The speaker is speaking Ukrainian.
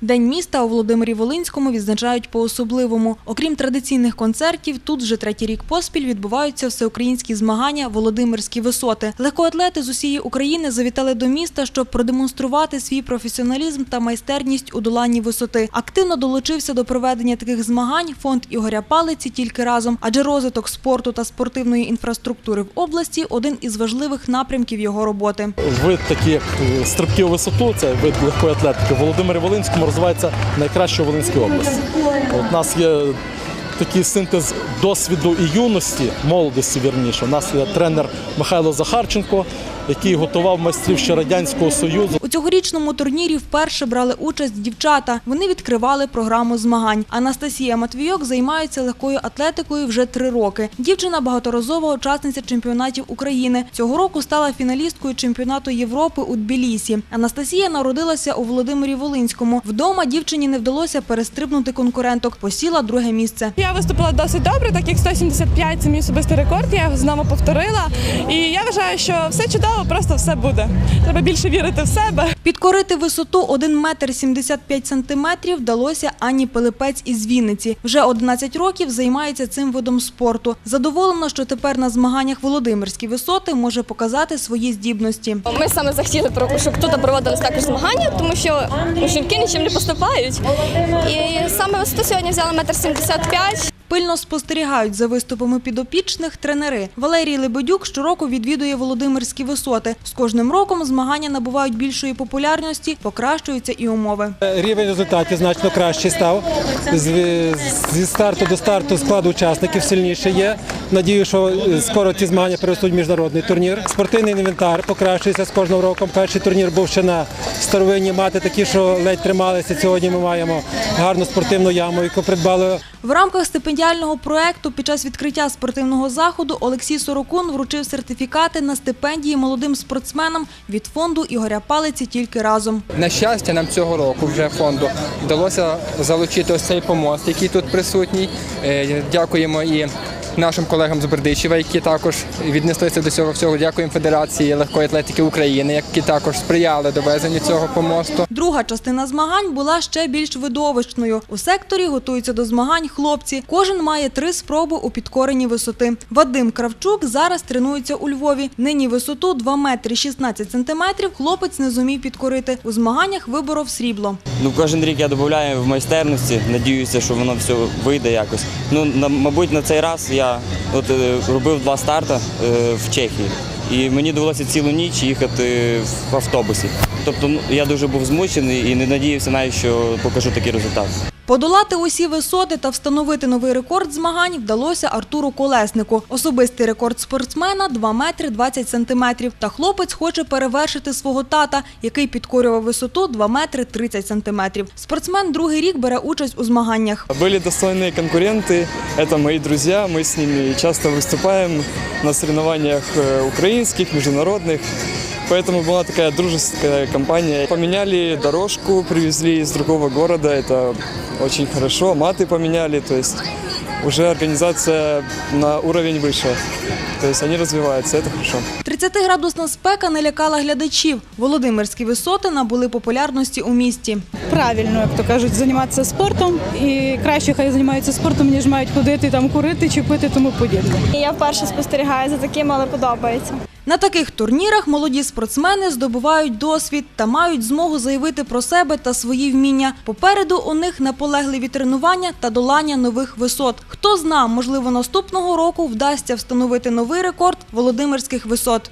День міста у Володимирі Волинському відзначають по-особливому. Окрім традиційних концертів, тут вже третій рік поспіль відбуваються всеукраїнські змагання Володимирські висоти. Легкоатлети з усієї України завітали до міста, щоб продемонструвати свій професіоналізм та майстерність у доланні висоти. Активно долучився до проведення таких змагань фонд Ігоря Палиці тільки разом, адже розвиток спорту та спортивної інфраструктури в області один із важливих напрямків його роботи. Вид такі, як е, стрибки у висоту, це вид легкої атлетики. Володимирі Волинському розвивається найкраще у Волинській області. От нас є такий синтез досвіду і юності, молодості вірніше. У нас є тренер Михайло Захарченко, який готував майстрів ще Радянського Союзу. У цьогорічному турнірі вперше брали участь дівчата. Вони відкривали програму змагань. Анастасія Матвійок займається легкою атлетикою вже три роки. Дівчина багаторазова учасниця чемпіонатів України. Цього року стала фіналісткою чемпіонату Європи у Тбілісі. Анастасія народилася у Володимирі Волинському. Вдома дівчині не вдалося перестрибнути конкуренток. Посіла друге місце. Я виступила досить добре, так як 175 – це мій особистий рекорд. Я його знову повторила. І я вважаю, що все чудово, просто все буде. Треба більше вірити в себе. Підкорити висоту 1 метр 75 сантиметрів вдалося Анні Пилипець із Вінниці. Вже 11 років займається цим видом спорту. Задоволена, що тепер на змаганнях Володимирські висоти може показати свої здібності. Ми саме захотіли, щоб тут проводились також змагання, тому що жінки нічим не поступають. І саме висоту сьогодні взяли метр сімдесят п'ять. Пильно спостерігають за виступами підопічних тренери. Валерій Лебедюк щороку відвідує Володимирські висоти. З кожним роком змагання набувають більшої популярності, покращуються і умови. Рівень результатів значно кращий став. Зі старту до старту склад учасників сильніше є. Надію, що е, скоро ці змагання переростуть в міжнародний турнір. Спортивний інвентар покращується з кожним роком. Перший турнір був ще на старовинні мати, такі, що ледь трималися. Сьогодні ми маємо гарну спортивну яму, яку придбали В рамках стипендіального проекту під час відкриття спортивного заходу Олексій Сорокун вручив сертифікати на стипендії молодим спортсменам від фонду Ігоря Палиці тільки разом. На щастя, нам цього року вже фонду вдалося залучити ось цей помост, який тут присутній. Е, Дякуємо і нашим колегам з Бердичева, які також віднеслися до цього всього. Дякуємо Федерації легкої атлетики України, які також сприяли довезенню цього помосту. Друга частина змагань була ще більш видовищною. У секторі готуються до змагань хлопці. Кожен має три спроби у підкоренні висоти. Вадим Кравчук зараз тренується у Львові. Нині висоту 2 метри 16 сантиметрів хлопець не зумів підкорити. У змаганнях виборов срібло. Ну, кожен рік я додаю в майстерності, надіюся, що воно все вийде якось. Ну, на, мабуть, на цей раз я от, е, робив два старти е, в Чехії. І мені довелося цілу ніч їхати в автобусі. Тобто ну, я дуже був змучений і не надіявся навіть, що покажу такий результат. Подолати усі висоти та встановити новий рекорд змагань вдалося Артуру Колеснику. Особистий рекорд спортсмена 2 метри 20 сантиметрів. Та хлопець хоче перевершити свого тата, який підкорював висоту 2 метри 30 сантиметрів. Спортсмен другий рік бере участь у змаганнях. Были достойные конкуренты, это мои друзья, мы с ними часто выступаем на соревнованиях э, украинских, международных. Поэтому была такая дружеская компания. Поменяли дорожку, привезли из другого города, это очень хорошо. Маты поменяли, то есть уже организация на уровень выше. То есть они развиваются, это хорошо. 30-градусна спека не лякала глядачів. Володимирські висоти набули популярності у місті. Правильно, як то кажуть, займатися спортом. І краще хай займаються спортом, ніж мають ходити там курити чи пити тому подібне. Я вперше спостерігаю за таким, але подобається. На таких турнірах молоді спортсмени здобувають досвід та мають змогу заявити про себе та свої вміння. Попереду у них наполегливі тренування та долання нових висот. Хто зна, можливо, наступного року вдасться встановити новий рекорд Володимирських висот.